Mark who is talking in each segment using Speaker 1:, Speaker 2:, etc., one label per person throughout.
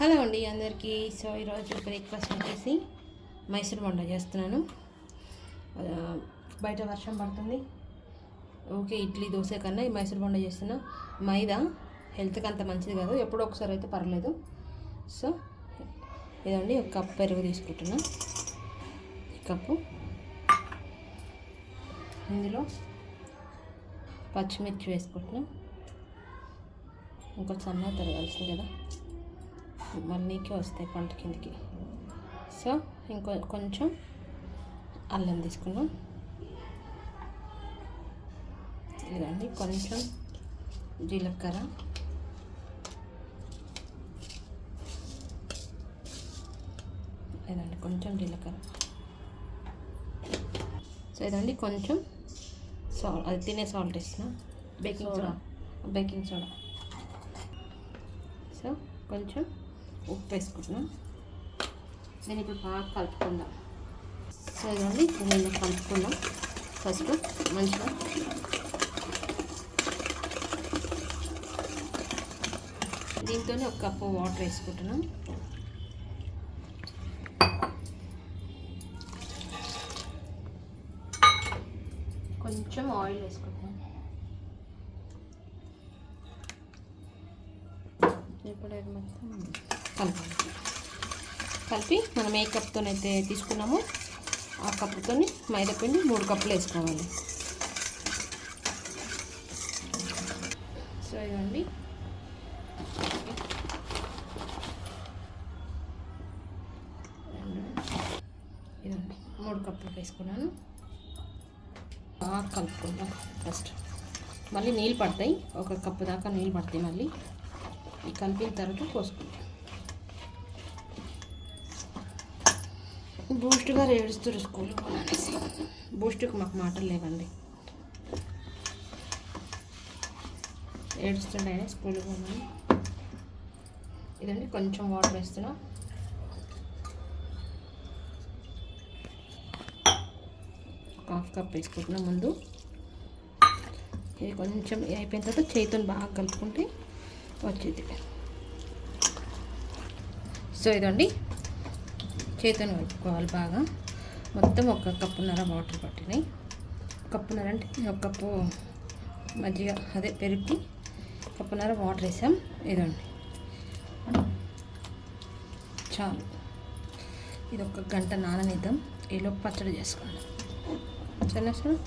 Speaker 1: Hello అండి అందరికీ. So ఈరోజు బ్రేక్ఫాస్ట్ వచ్చేసి మైసూర్ బొండ చేస్తున్నాను. బయట వర్షం పడుతుంది. ఓకే ఇడ్లీ దోశ కన్నా ఈ మైసూర్ బొండ చేస్తున్నా. మైదా హెల్త్కి అంత మంచిది కాదు. ఎప్పుడో ఒకసారి అయితే పర్లేదు. సో ఇదండి ఒక కప్ పెరుగు తీసుకుంటున్నా. ఈ కప్పు. ఇందులో పచ్చిమిర్చి వేసుకుంటున్నాం. ఇంకొక సన్నగా తరగాల్సింది కదా. మళ్ళీకి వస్తాయి పంట కిందికి. సో ఇంకో కొంచెం అల్లం తీసుకున్నాం ఇదండి కొంచెం జీలకర్ర. ఇదండి కొంచెం జీలకర్ర. సో ఇదండి కొంచెం సాల్ట్ అది తినే సాల్ట్ ఇస్తున్నా baking soda. Baking soda. So కొంచెం ఉప్పు వేసుకుంటున్నాం. నేను ఇప్పుడు బాగా కలుపుకుందాం. సో ఇదండి నేను కలుపుకుందాం. ఫస్ట్ మంచిగా దీంతోనే ఒక కప్పు వాటర్ వేసుకుంటున్నాం. కొంచెం ఆయిల్ వేసుకుంటున్నాం. ఇప్పుడు మొత్తం కలపాలి కలిపి మనం ఏ కప్తోనైతే తీసుకున్నామో ఆ కప్పుతో మైదాపిండి మూడు కప్పులు వేసుకోవాలి. సో ఇదండి ఇదండి మూడు కప్పులు వేసుకున్నాను. బాగా కలుపుకుందాం ఫస్ట్. మళ్ళీ నీళ్ళు పడతాయి. ఒక కప్పు దాకా నీళ్ళు పడతాయి మళ్ళీ. ఈ కలిపిన తర్వాత పోసుకుంటాం బూస్ట్ గారు ఏడుస్తారు స్కూల్కి అనేసి బూస్ట్కి మాకు మాటలు లేవండి. ఏడుస్తుండే స్కూల్కి పోమని ఇదండి కొంచెం వాటర్ వేస్తున్నా. హాఫ్ కప్ వేసుకుంటున్నా ముందు. ఇది కొంచెం అయిపోయిన తర్వాత చేతితో బాగా కలుపుకుంటే వచ్చేది సో ఇదండి. చేతిని కలుపుకోవాలి బాగా. మొత్తం ఒక కప్పున్నర వాటర్ పట్టినాయి. కప్పున్నర అంటే ఒక కప్పు మజ్జిగ అదే పెరుగు కప్పున్నర వాటర్ వేసాం. ఇదండి. చాలు. ఇది ఒక గంట నాననిద్దాం. ఈలోపు పచ్చడి చేసుకోండి సరేనా సార్?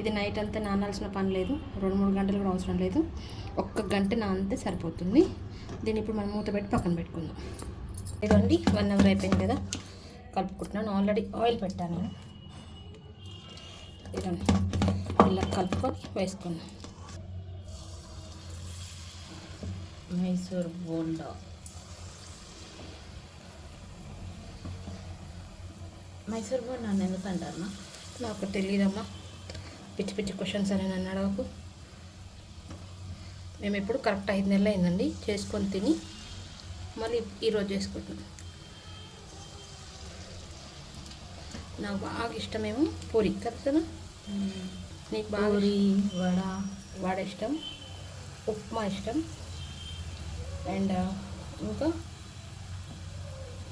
Speaker 1: ఇది నైట్ అంతా నానాల్సిన పని లేదు. రెండు మూడు గంటలు కూడా అవసరం లేదు. ఒక్క గంట నానితే సరిపోతుంది. దీన్ని ఇప్పుడు మనం మూత పెట్టి పక్కన పెట్టుకుందాం. ఇదండి వన్ అవర్ అయిపోయింది కదా. కలుపుకుంటున్నాను. ఆల్రెడీ ఆయిల్ పెట్టాను. ఇదండి ఇలా కలుపుకొని వేసుకున్నాం
Speaker 2: మైసూర్ బోండా. మైసూర్ బోండా ఎందుకు అంటారు
Speaker 1: నాకు తెలియదమ్మా పిచ్చి పిచ్చి క్వశ్చన్స్ అని నన్ను అడగకు. మేము ఎప్పుడు కరెక్ట్ ఐదు నెలలు అయిందండి. చేసుకొని తిని మళ్ళీ ఈరోజు చేసుకుంటున్నాం. నాకు బాగా ఇష్టమేమో పూరి. కదా నీకు బాగా
Speaker 2: వడ.
Speaker 1: వడ ఇష్టం? ఉప్మా ఇష్టం? అండ్ ఇంకా?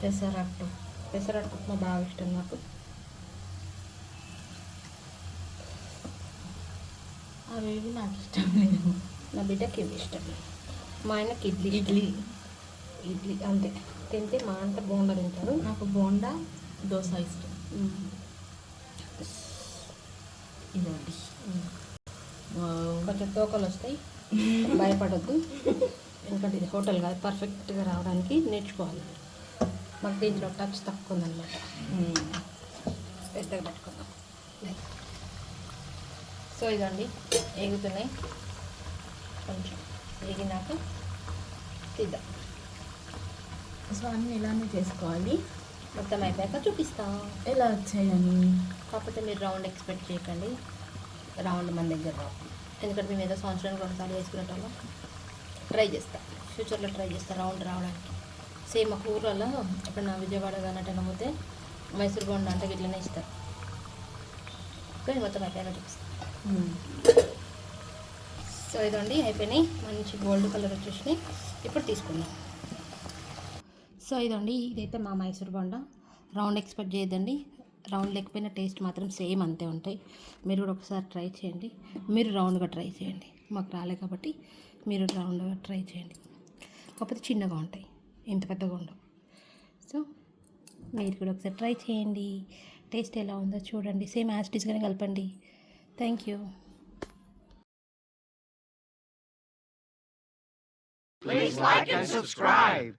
Speaker 1: పెసరట్టు. పెసరట్టు ఉప్మా బాగా ఇష్టం నాకు.
Speaker 2: అవేవి నాకు ఇష్టం లేదు.
Speaker 1: నా బిడ్డకి ఇవి ఇష్టం. మా ఆయనకి ఇడ్లీ.
Speaker 2: ఇడ్లీ.
Speaker 1: ఇడ్లీ అంతే. తింటే మా అంత బోండా తింటారు.
Speaker 2: నాకు బోండా దోశ ఇష్టం. ఇదండి
Speaker 1: కొంచెం తోకలు వస్తాయి. భయపడద్దు. ఎందుకంటే ఇది హోటల్ కాదు పర్ఫెక్ట్గా రావడానికి నేర్చుకోవాలి. మాకు దీంట్లో టచ్ తక్కువ ఉందన్నమాట. పెద్దగా పెట్టుకుందాం. సో ఇదండి ఎగుతున్నాయి కొంచెం ఎగినాక తీద్దాం.
Speaker 2: సో అన్నీ ఇలానే చేసుకోవాలి.
Speaker 1: మొత్తం అయిపోయాక చూపిస్తాం.
Speaker 2: ఎలా వచ్చాయని?
Speaker 1: కాకపోతే మీరు రౌండ్ ఎక్స్పెక్ట్ చేయకండి. రౌండ్ మన దగ్గర రావు. ఎందుకంటే మేము ఏదో సంవత్సరానికి రెండుసార్లు వేసుకునేటోళ్ళం ట్రై చేస్తా. ఫ్యూచర్లో ట్రై చేస్తా రౌండ్ రావడానికి. సేమ్ మా ఊర్లలో ఇప్పుడు నా విజయవాడ పోతే మైసూర్ బోండా అంటే ఇట్లనే ఇస్తారు. కానీ మొత్తం అయిపోయాక చూపిస్తాను సో ఇదండి అయిపోయినాయి. మంచి గోల్డ్ కలర్ వచ్చేసినాయి. ఇప్పుడు తీసుకుందాం. సో ఇదండి ఇదైతే మా మైసూర్ బొండ. రౌండ్ ఎక్స్పెక్ట్ చేయదండి రౌండ్ లేకపోయినా టేస్ట్ మాత్రం సేమ్ అంతే ఉంటాయి. మీరు కూడా ఒకసారి ట్రై చేయండి. మీరు రౌండ్గా ట్రై చేయండి. మాకు రాలే కాబట్టి మీరు రౌండ్గా ట్రై చేయండి. కాకపోతే చిన్నగా ఉంటాయి. ఇంత పెద్దగా ఉండవు. సో మీరు కూడా ఒకసారి ట్రై చేయండి. టేస్ట్ ఎలా ఉందో చూడండి. సేమ్ యాస్టీస్గానే కలపండి. Thank you.
Speaker 3: Please like and subscribe.